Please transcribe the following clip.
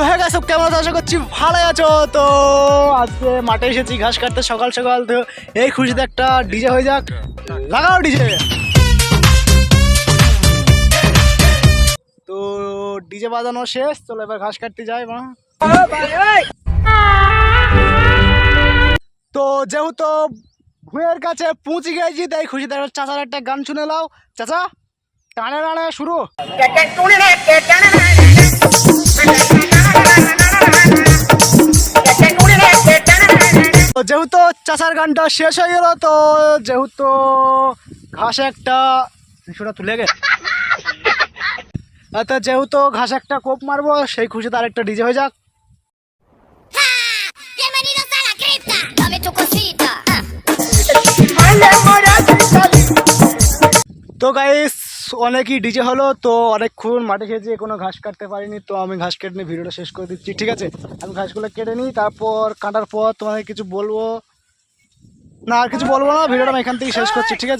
তো হ্যাঁ কেমন আশা করছি ভালো আছো। তো আজকে মাঠে এসেছি, ঘাস কাটতে সকাল সকাল। তো এই খুশিতে একটা ডিজে হয়ে যাক। লাগাও ডিজে তো ডিজে বাজানো শেষ, চলো এবার ঘাস কাটতে যাই মা। তো যেহেতু ভুঁয়ের কাছে পৌঁছে গেছি তাই খুশিতে চাচার একটা গান শুনে নাও। চাচা, টানে টানে, শুরু। যেহেতু চাচার গানটা শেষ হয়ে গেল, তো যেহেতু ঘাসে একটা সেটা তুলে গে তো যেহেতু ঘাসে একটা কোপ মারবো, সেই খুশিতে আরেকটা ডিজে হয়ে যাক. তো গাইস অনেকই ডিজে হলো, তো অনেকক্ষণ মাঠে খেয়েছি কোনো ঘাস কাটতে পারিনি, তো আমি ঘাস কেটে নিয়ে ভিডিওটা শেষ করে দিচ্ছি, ঠিক আছে? আমি ঘাসগুলো কেটে নিই, তারপর কাটার পর তোমাদের কিছু বলব। না, আর কিছু বলব না, ভিডিওটা আমি এখান থেকে শেষ করছি, ঠিক আছে?